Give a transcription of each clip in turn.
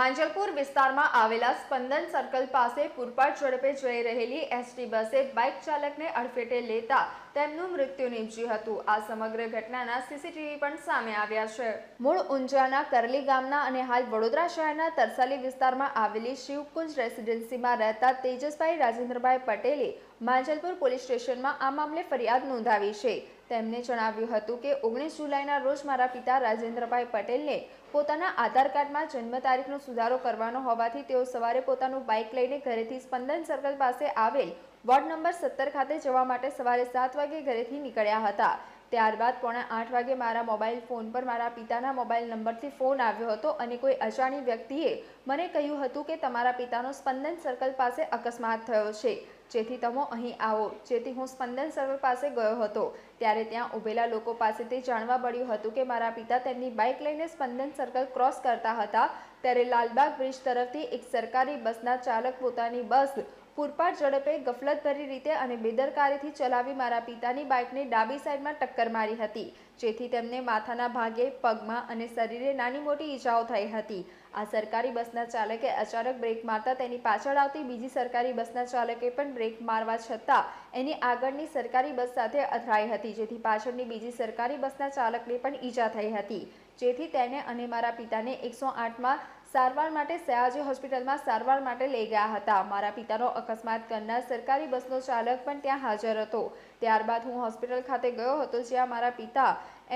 માંજલપુર વિસ્તારમાં આવેલા સ્પંદન સર્કલ પાસે પૂરપાટ ઝડપે જઈ રહેલી એસટી બસે બાઇક ચાલકને અડફેટે લેતા તેમનું મૃત્યુ નીપજ્યું હતું. આ સમગ્ર ઘટનાના સીસીટીવી પણ સામે આવ્યા છે. મૂળ ઊંઝાના કરલી ગામના અને હાલ વડોદરા શહેરના તરસાલી વિસ્તારમાં આવેલી શિવકુંજ રેસિડેન્સીમાં રહેતા તેજસભાઈ રાજેન્દ્રભાઈ પટેલે માંજલપુર પોલીસ સ્ટેશનમાં આ મામલે ફરિયાદ નોંધાવી છે. તેમને જણાવ્યું હતું કે ઓગણીસ જુલાઈના રોજ મારા પિતા રાજેન્દ્રભાઈ પટેલને પોતાના આધાર કાર્ડમાં જન્મ તારીખનો સુધારો કરવાનો હોવાથી તેઓ સવારે પોતાનું બાઇક લઈને ઘરેથી સ્પંદન સર્કલ પાસે આવેલ વોર્ડ નંબર સત્તર ખાતે જવા માટે સવારે સાત વાગે ઘરેથી નીકળ્યા હતા. ત્યારબાદ પોણા આઠ વાગે મારા મોબાઈલ ફોન પર મારા પિતાના મોબાઈલ નંબરથી ફોન આવ્યો હતો અને કોઈ અજાણી વ્યક્તિએ મને કહ્યું હતું કે તમારા પિતાનો સ્પંદન સર્કલ પાસે અકસ્માત થયો છે. જેથી તમે અહીં આવો. જેથી હું સ્પંદન સર્કલ પાસે ગયો હતો. ત્યારે ત્યાં ઊભેલા લોકો પાસેથી જાણવા મળ્યું હતું કે મારા પિતા તેમની બાઇક લઈને સ્પંદન સર્કલ ક્રોસ કરતા હતા. ત્યારે લાલબાગ બ્રિજ તરફથી એક સરકારી બસના ચાલક પોતાની બસ પૂરપાટ ઝડપે ગફલતભરી રીતે અને બેદરકારીથી ચલાવી મારા પિતાની બાઇકને ડાબી સાઈડમાં ટક્કર મારી હતી, જેથી તેમને માથાના ભાગે, પગમાં અને શરીરે નાની મોટી ઈજાઓ થઈ હતી. આ સરકારી બસના ચાલકે અચાનક બ્રેક મારતા તેની પાછળ આવતી બીજી સરકારી બસના ચાલકે પણ બ્રેક મારવા છતાં એની આગળની સરકારી બસ સાથે અથડાઈ હતી, જેથી પાછળની બીજી સરકારી બસના ચાલકને પણ ઈજા થઈ હતી. જેથી તેને અને મારા પિતાને એકસો આઠમાં સારવાર માટે સયાજી હોસ્પિટલમાં સારવાર માટે લઈ ગયા હતા. મારા પિતાનો અકસ્માત કરનાર સરકારી બસનો ચાલક પણ ત્યાં હાજર હતો. ત્યારબાદ હું હોસ્પિટલ ખાતે ગયો હતો, જ્યાં મારા પિતા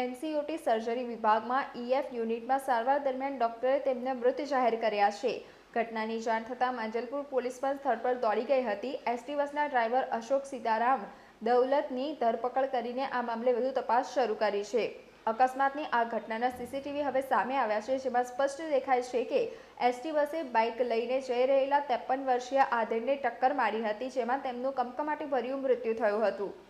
એનસીઓટી સર્જરી વિભાગમાં ઈએફ યુનિટમાં સારવાર દરમિયાન ડોક્ટરે તેમને મૃત જાહેર કર્યા છે. ઘટનાની જાણ થતાં માંજલપુર પોલીસ પણ સ્થળ પર દોડી ગઈ હતી. એસટી બસના ડ્રાઈવર અશોક સીતારામ દૌલતની ધરપકડ કરીને આ મામલે વધુ તપાસ શરૂ કરી છે. અકસ્માતની આ ઘટનાના સીસીટીવી હવે સામે આવ્યા છે, જેમાં સ્પષ્ટ દેખાય છે કે એસટી બસે બાઇક લઈને જઈ રહેલા ત્રેપન વર્ષીય આધેડને ટક્કર મારી હતી, જેમાં તેમનું કમકમાટી ભર્યું મૃત્યુ થયું હતું.